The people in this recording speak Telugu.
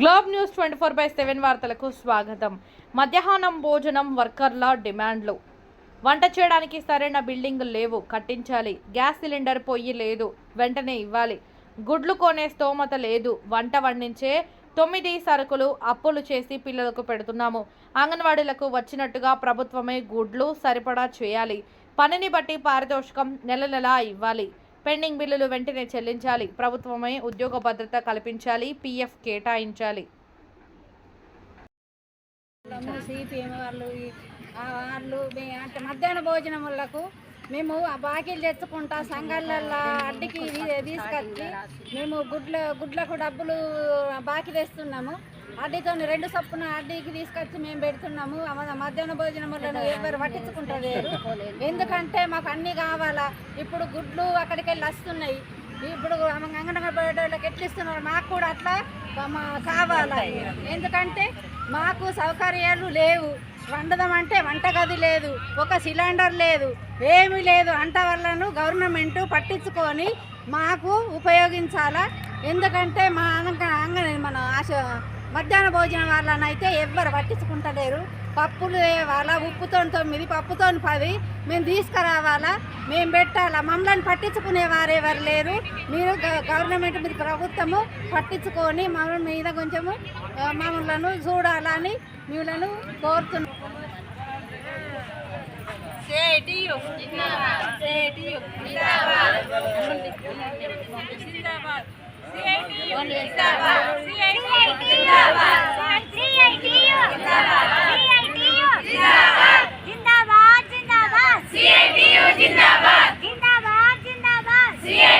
Globe News twenty four by seven వార్తలకు స్వాగతం. మధ్యాహ్నం భోజనం వర్కర్ల డిమాండ్లు. వంట చేయడానికి సరైన బిల్డింగ్ లేవు కట్టించాలి. గ్యాస్ సిలిండర్ పొయ్యి లేదు వెంటనే ఇవ్వాలి. గుడ్లు కొనే స్తోమత లేదు వంట వండించే తొమ్మిది సరుకులు అప్పులు చేసి పిల్లలకు పెడుతున్నాము. అంగన్వాడీలకు వచ్చినట్టుగా ప్రభుత్వమే గుడ్లు సరిపడా చేయాలి. పనిని బట్టి పారితోషికం నెల నెలా ఇవ్వాలి. పెండింగ్ బిల్లులు వెంటనే చెల్లించాలి. ప్రభుత్వమే ఉద్యోగ భద్రత కల్పించాలి. పీఎఫ్ కేటాయించాలి. సిపిఎం వాళ్ళు వాళ్ళు అంటే మధ్యాహ్న భోజనములకు మేము ఆ బాకీలు తెచ్చుకుంటా సంఘాలల్లో అడ్డికి తీసుకొచ్చి మేము గుడ్ల గుడ్లకు డబ్బులు బాకీ తెస్తున్నాము. అడ్డీతో రెండు చొప్పున అడ్డీకి తీసుకొచ్చి మేము పెడుతున్నాము. మధ్యాహ్న భోజనములను ఎవరు పట్టించుకుంటలేరు ఎందుకంటే మాకు అన్నీ కావాలా. ఇప్పుడు గుడ్లు అక్కడికి వెళ్ళి వస్తున్నాయి. ఇప్పుడు అంగనగడోళ్ళకి ఎట్లా ఇస్తున్నారు? మాకు కూడా అట్లా మా కావాలా. ఎందుకంటే మాకు సౌకర్యాలు లేవు. వండదాం అంటే వంటగది లేదు ఒక సిలిండర్ లేదు ఏమీ లేదు అంట వల్లను గవర్నమెంట్ పట్టించుకొని మాకు ఉపయోగించాలా? ఎందుకంటే మా అంగ మన ఆశ మధ్యాహ్న భోజనం వాళ్ళనైతే ఎవ్వరు పట్టించుకుంటలేరు. పప్పులు తేవాలా? ఉప్పుతో తొమ్మిది పప్పుతో పది. మేము తీసుకురావాలా? మేము పెట్టాలా? మమ్మల్ని పట్టించుకునే వారెవరు లేరు. మీరు గవర్నమెంట్ మీరు ప్రభుత్వము పట్టించుకొని మమ్మల్ని మీద కొంచెము మమ్మల్ని చూడాలని మిమ్మల్ని కోరుతున్నాం.